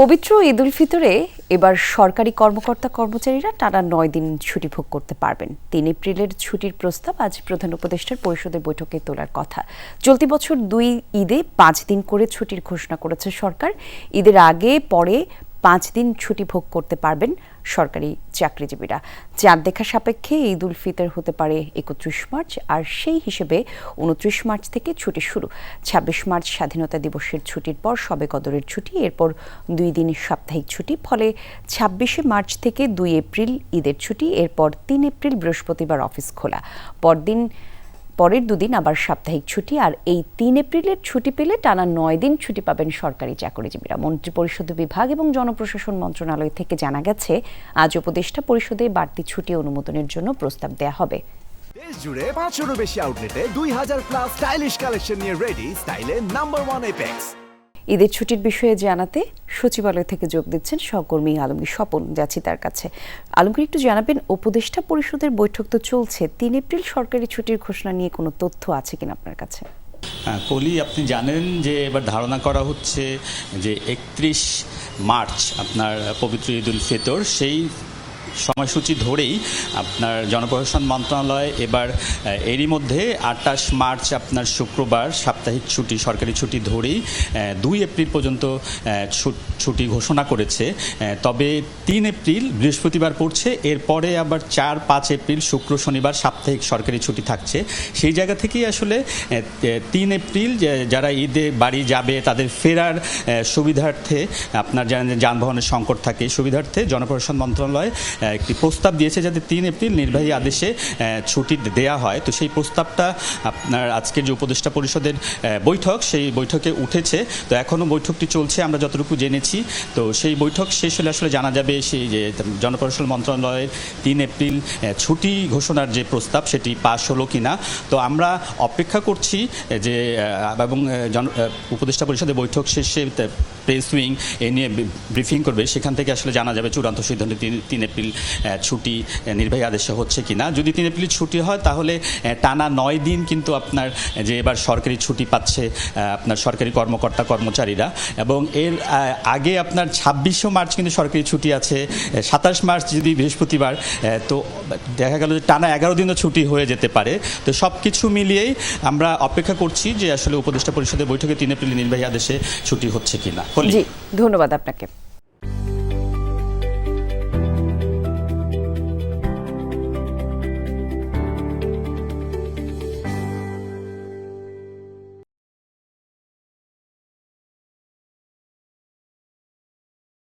পবিত্র ঈদ উল ফিতরে এবার সরকারি কর্মকর্তা কর্মচারীরা টানা নয় দিন ছুটি ভোগ করতে পারবেন। তিন এপ্রিলের ছুটির প্রস্তাব আজ প্রধান উপদেষ্টার পরিষদের বৈঠকে তোলার কথা। চলতি বছর দুই ঈদে পাঁচ দিন করে ছুটির ঘোষণা করেছে সরকার। ঈদের আগে, পরে পাঁচ দিন ছুটি ভোগ করতে পারবেন সরকারি চাকরিজীবীরা। চাঁদ দেখা সাপেক্ষে ঈদ উল ফিতর হতে পারে একত্রিশ মার্চ, আর সেই হিসেবে উনত্রিশ মার্চ থেকে ছুটি শুরু। ছাব্বিশ মার্চ স্বাধীনতা দিবসের ছুটির পর সবে কদরের ছুটি, এরপর দুই দিনের সাপ্তাহিক ছুটি, ফলে ছাব্বিশে মার্চ থেকে দুই এপ্রিল ঈদের ছুটি, এরপর তিন এপ্রিল বৃহস্পতিবার অফিস খোলা। পরদিন পরের দুদিন আবার সাপ্তাহিক ছুটি, আর এই তিন এপ্রিলের ছুটি পেলে টানা নয় দিন ছুটি পাবেন সরকারি চাকরিজীবীরা। মন্ত্রিপরিষদ বিভাগ এবং জনপ্রশাসন মন্ত্রণালয় থেকে জানা গেছে, আজ উপদেষ্টা পরিষদে বাড়তি ছুটি অনুমোদনের জন্য প্রস্তাব দেয়া হবে। দেশ জুড়ে পাঁচশোরও বেশি আউটলেটে দুই হাজার প্লাস স্টাইলিশ কালেকশন নিয়ে রেডি স্টাইলের নাম্বার ওয়ান এপেক্স ঈদের ছুটির বিষয়ে জানাতে সচিবালয় থেকে যোগ দিচ্ছেন সহকর্মী আলমগীর। স্বপন যাচ্ছি তার কাছে। আলমগীর একটু জানাবেন উপদেষ্টা পরিষদের বৈঠক তো চলছে। তিন এপ্রিল সরকারি ছুটির ঘোষণা নিয়ে কোনো তথ্য আছে কিনা আপনার কাছে? হ্যাঁ, কলি আপনি জানেন যে এবার ধারণা করা হচ্ছে যে একত্রিশ মার্চ আপনার পবিত্র ঈদ ফিতর সেই সময়সূচি ধরেই আপনার জনপ্রশাসন মন্ত্রণালয় এবার এরই মধ্যে আটাশ মার্চ আপনার শুক্রবার সাপ্তাহিক ছুটি, সরকারি ছুটি ধরেই দুই এপ্রিল পর্যন্ত ছুট- ঘোষণা করেছে। তবে তিন এপ্রিল বৃহস্পতিবার পড়ছে, এরপরে আবার চার, পাঁচ এপ্রিল শুক্র শনিবার সাপ্তাহিক সরকারি ছুটি থাকছে। সেই জায়গা থেকেই আসলে তিন এপ্রিল যারা ঈদে বাড়ি যাবে তাদের ফেরার সুবিধার্থে আপনার যানবাহনের সংকট থাকে, সুবিধার্থে জনপ্রশাসন মন্ত্রণালয় একটি প্রস্তাব দিয়েছে যাতে তিন এপ্রিল নির্বাহী আদেশে ছুটি দেয়া হয়। তো সেই প্রস্তাবটা আপনার আজকের যে উপদেষ্টা পরিষদের বৈঠক, সেই বৈঠকে উঠেছে। তো এখনও বৈঠকটি চলছে, আমরা যতটুকু জেনেছি। তো সেই বৈঠক শেষ হলে আসলে জানা যাবে সেই যে জনপ্রশাসন মন্ত্রণালয়ের তিন এপ্রিল ছুটি ঘোষণার যে প্রস্তাব, সেটি পাশ হলো কিনা। তো আমরা অপেক্ষা করছি যে এবং জন উপদেষ্টা পরিষদের বৈঠক শেষে প্রেস উইং এ নিয়ে ব্রিফিং করবে। সেখান থেকে আসলে জানা যাবে চূড়ান্ত সিদ্ধান্ত তিন তিন এপ্রিল ছুটি নির্বাহী আদেশে হচ্ছে কিনা। যদি তিন এপ্রিল ছুটি হয় তাহলে টানা নয় দিন কিন্তু আপনার যে এবার সরকারি ছুটি পাচ্ছে আপনার সরকারি কর্মকর্তা কর্মচারীরা। এবং এর আগে আপনার ছাব্বিশে মার্চ কিন্তু সরকারি ছুটি আছে সাতাশ মার্চ যদি বৃহস্পতিবার তো দেখা গেল যে টানা এগারো দিনও ছুটি হয়ে যেতে পারে। তো সব কিছু মিলিয়েই আমরা অপেক্ষা করছি যে আসলে উপদেষ্টা পরিষদের বৈঠকে তিন এপ্রিল নির্বাহী আদেশে ছুটি হচ্ছে কিনা। জি ধন্যবাদ আপনাকে।